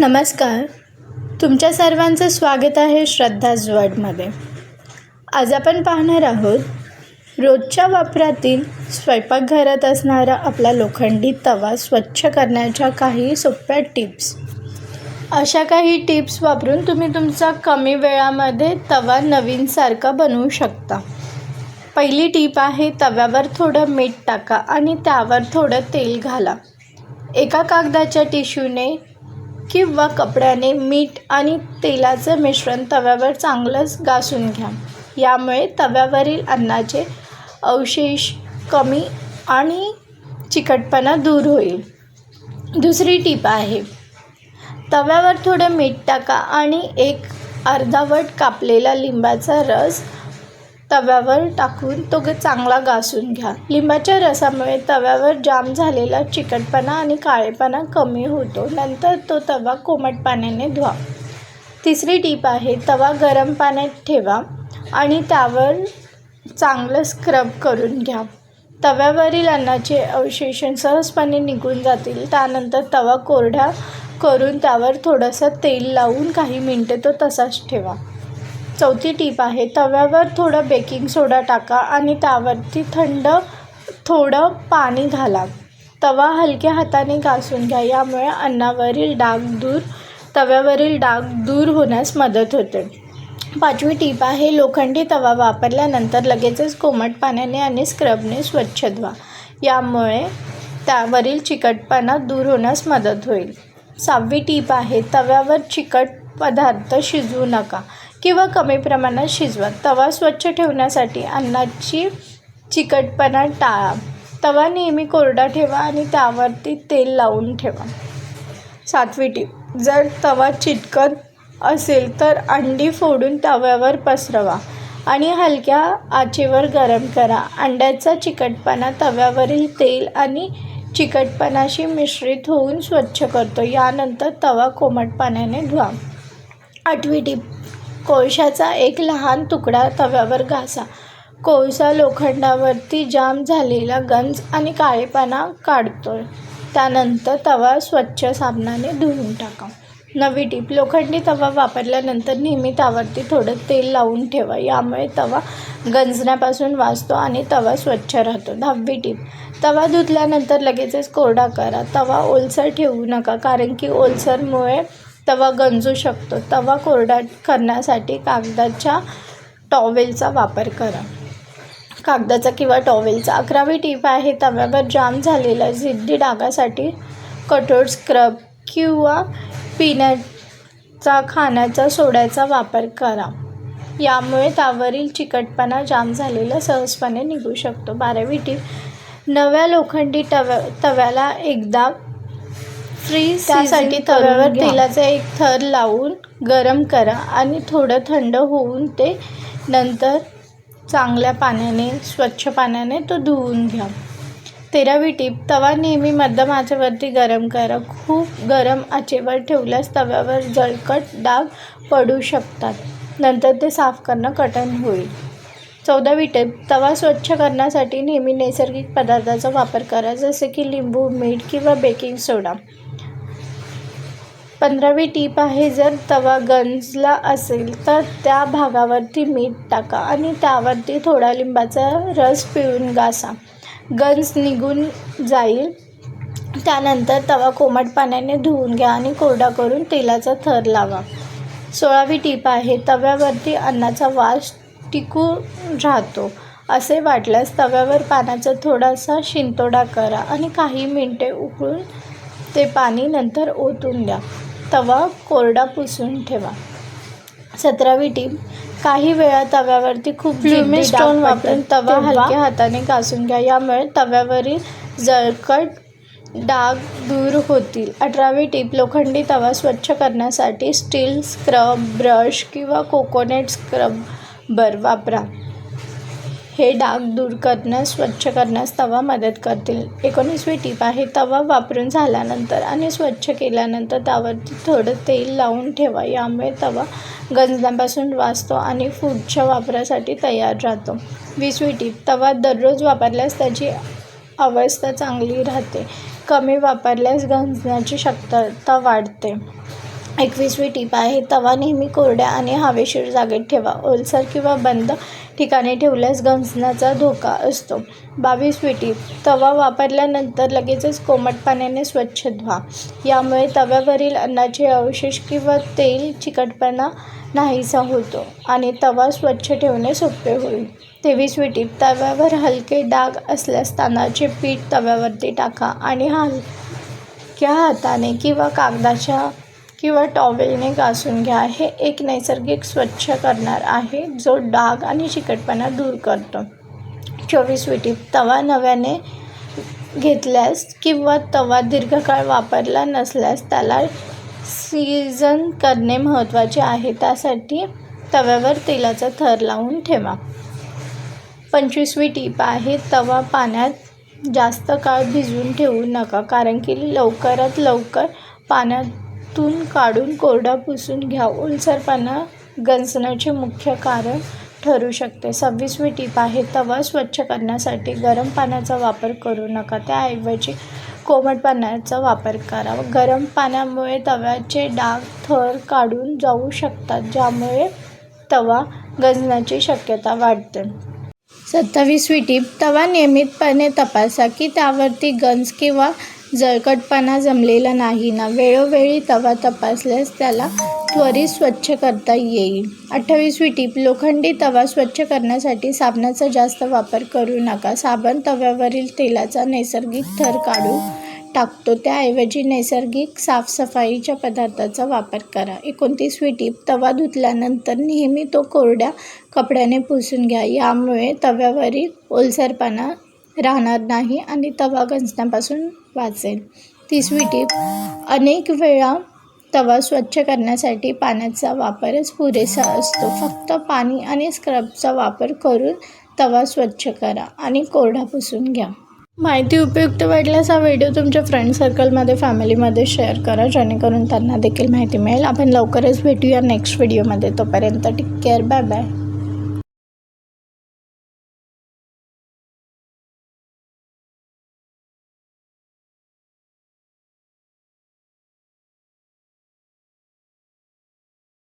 नमस्कार. तुमच्या सर्वांचं स्वागत आहे श्रद्धा ज्वडमध्ये आज आपण पाहणार आहोत रोजच्या वापरातील स्वयंपाकघरात असणारा आपला लोखंडी तवा स्वच्छ करण्याच्या काही सोप्या टिप्स. अशा काही टिप्स वापरून तुम्ही तुमचा कमी वेळामध्ये तवा नवीनसारखा बनवू शकता. पहिली टीप आहे तव्यावर थोडं मीठ टाका आणि त्यावर थोडं तेल घाला. एका कागदाच्या टिश्यूने किंवा कपड्याने मीठ आणि तेलाचं मिश्रण तव्यावर चांगलंच घासून घ्या. यामुळे तव्यावरील अन्नाचे अवशेष कमी आणि चिकटपणा दूर होईल. दुसरी टीप आहे तव्यावर थोडं मीठ टाका आणि एक अर्धावट कापलेला लिंबाचा रस तव्यावर टाकून तो ग चांगला घासून घ्या. लिंबाच्या रसामुळे तव्यावर जाम झालेला चिकटपणा आणि काळेपणा कमी होतो. नंतर तो तवा कोमट पाण्याने धुवा. तिसरी टीप आहे तवा गरम पाण्यात ठेवा आणि त्यावर चांगलं स्क्रब करून घ्या. तव्यावरील अन्नाचे अवशेषण सहजपणे निघून जातील. त्यानंतर तवा कोरडा करून त्यावर थोडंसं तेल लावून काही मिनटे तो तसाच ठेवा. चौथी टीप आहे तव्यावर थोडं बेकिंग सोडा टाका आणि त्यावरती थंड थोडं पाणी घाला. तवा हलक्या हाताने घासून घ्या यामुळे अन्नावरील डाग दूर तव्यावरील डाग दूर होण्यास मदत होते. पाचवी टीप आहे लोखंडी तवा वापरल्यानंतर लगेचच कोमट पाण्याने आणि स्क्रबने स्वच्छ धुवा. यामुळे त्यावरील चिकटपणा दूर होण्यास मदत होईल. सहावी टीप आहे तव्यावर चिकट पदार्थ शिजवू नका. किंवा कमी प्रमाणात शिजवा तवा स्वच्छ ठेवण्यासाठी अन्नाची चिकटपणा टाळा. तवा नेहमी कोरडा ठेवा आणि त्यावरती तेल लावून ठेवा. सातवी टीप. जर तवा चिटकत असेल तर अंडी फोडून तव्यावर पसरवा आणि हलक्या आचेवर गरम करा. अंड्याचा चिकटपणा तव्यावरील तेल आणि चिकटपणाशी मिश्रित होऊन स्वच्छ करतो. यानंतर तवा कोमट पाण्याने धुवा. आठवी टीप. कोळशाचा एक लहान तुकडा तव्यावर घासा. कोळसा लोखंडावरती जाम झालेला गंज आणि काळेपणा काढतो त्यानंतर तवा स्वच्छ साबणाने धुवून टाका. नवी टीप लोखंडी तवा वापरल्यानंतर नेहमी त्यावरती थोडं तेल लावून ठेवा. यामुळे तवा गंजण्यापासून वाचतो आणि तवा स्वच्छ राहतो. दहावी टीप तवा धुतल्यानंतर लगेचच कोरडा करा. तवा ओलसर ठेवू नका कारण की ओलसरमुळे तवा गंजू शकतो. तवा कोरडा करण्यासाठी कागदाच्या टॉवेलचा वापर करा. कागदाचा किंवा टॉवेलचा अकरावी टीप आहे तव्यावर जाम झालेला जिद्दी डागासाठी कठोर स्क्रब किंवा पिण्याचा खाण्याचा सोड्याचा वापर करा. यामुळे त्यावरील चिकटपणा जाम झालेला सहजपणे निघू शकतो. बारावी टीप नव्या लोखंडी तव्या तव्याला एकदा फ्रीज त्यासाठी तव्यावर तेलाचा एक थर लावून गरम करा आणि थोडं थंड होऊन ते नंतर चांगल्या पाण्याने स्वच्छ पाण्याने तो धुवून घ्या. तेरावी टीप तवा नेहमी मध्यम आचेवरती गरम करा. खूप गरम आचेवर ठेवल्यास तव्यावर जळकट डाग पडू शकतात. नंतर ते साफ करणं कठीण होईल. चौदावी टीप तवा स्वच्छ करण्यासाठी नेहमी नैसर्गिक पदार्थाचा वापर करा जसे की लिंबू मीठ किंवा बेकिंग सोडा. पंधरावी टीप आहे जर तवा गंजला असेल तर त्या भागावरती मीठ टाका आणि त्यावरती थोडा लिंबाचा रस पिळून घासा. गंज निघून जाईल. त्यानंतर तवा कोमट पाण्याने धुवून घ्या आणि कोरडा करून तेलाचा थर लावा. सोळावी टीप आहे तव्यावरती अन्नाचा वास टिकू राहतो. असे वाटल्यास तव्यावर पाण्याचा थोडासा शिंतोडा करा आणि काही मिनटे उकळून ते पाणी नंतर ओतून द्या. तवा कोरडा पुसून ठेवा. सतरावी टीप काही वेळा तव्यावरती खूप जिद्दी स्टोन वापरून तवा हलक्या हाताने घासून घ्या. यामुळे तव्यावरील जळकट डाग दूर होतील. अठरावी टीप लोखंडी तवा स्वच्छ करण्यासाठी स्टील स्क्रब ब्रश किंवा कोकोनट स्क्रबर वापरा. हे डाग दूर करण्यास स्वच्छ करण्यास तवा मदत करतील. एकोणीसवी टीप आहे तवा वापरून झाल्यानंतर आणि स्वच्छ केल्यानंतर त्यावरती थोडं तेल लावून ठेवा. यामुळे तवा गंजण्यापासून वाचतो आणि पुढच्या वापरासाठी तयार राहतो. वीसवी टीप तवा दररोज वापरल्यास त्याची अवस्था चांगली राहते. कमी वापरल्यास गंजण्याची शक्यता वाढते. एकवीसवी टीप आहे तवा नेहमी कोरड्या आणि हवेशीर जागेत ठेवा. ओलसर किंवा बंद ठिकाणी ठेवल्यास गंजण्याचा धोका असतो. बावीस विटी तवा वापरल्यानंतर लगेचच कोमट पाण्याने स्वच्छ धुवा. यामुळे तव्यावरील अन्नाचे अवशेष किंवा तेल चिकटपणा नाहीसा होतो आणि तवा स्वच्छ ठेवणे सोपे होईल. तेवीस विटी तव्यावर हलके डाग असल्यास तांदळाचे पीठ तव्यावरती टाका आणि हलक्या हाताने किंवा कागदाच्या किंवा टॉवेलने घासून घ्या. हे एक नैसर्गिक स्वच्छ करणार आहे जो डाग आणि चिकटपणा दूर करतो. चोवीसवी टीप तवा नव्याने घेतल्यास किंवा तवा दीर्घकाळ वापरला नसल्यास त्याला सीझन करणे महत्त्वाचे आहे. त्यासाठी तव्यावर तेलाचा थर लावून ठेवा. पंचवीसवी टीप आहे तवा पाण्यात जास्त काळ भिजवून ठेवू नका कारण की लवकरात लवकर पाण्यात तून काढून कोरडा पुसून घ्या. ओलसरपणा गंजण्याचे मुख्य कारण ठरू शकते. सव्वीसवी टीप आहे तवा स्वच्छ करण्यासाठी गरम पाण्याचा वापर करू नका. त्याऐवजी कोमट पाण्याचा वापर करा. गरम पाण्यामुळे तव्याचे डाग थर काढून जाऊ शकतात ज्यामुळे तवा गंजण्याची शक्यता वाढते. सत्तावीसवी टीप तवा नियमितपणे तपासा की त्यावरती गंज किंवा जळकटपणा जमलेला नाही ना. वेळोवेळी तवा तपासल्यास त्याला त्वरित स्वच्छ करता येईल. अठ्ठावीसवी टीप लोखंडी तवा स्वच्छ करण्यासाठी साबणाचा जास्त वापर करू नका. साबण तव्यावरील तेलाचा नैसर्गिक थर काढून टाकतो. त्याऐवजी नैसर्गिक साफसफाईच्या पदार्थाचा वापर करा. एकोणतीसवी टीप तवा धुतल्यानंतर नेहमी तो कोरड्या कपड्याने पुसून घ्या. यामुळे तव्यावरील ओलसरपणा राहणार नाही आणि तवा गंजण्यापासून वाचेल. तिसवी टीप अनेक वेळा तवा स्वच्छ करण्यासाठी पाण्याचा वापरच पुरेसा असतो. फक्त पाणी आणि स्क्रबचा वापर करून तवा स्वच्छ करा आणि कोरडा पुसून घ्या. माहिती उपयुक्त वाटल्यास हा व्हिडिओ तुमच्या फ्रेंड सर्कलमध्ये फॅमिलीमध्ये शेअर करा. जेणेकरून त्यांना देखील माहिती मिळेल. आपण लवकरच भेटूया नेक्स्ट व्हिडिओमध्ये तोपर्यंत टेक केअर बाय बाय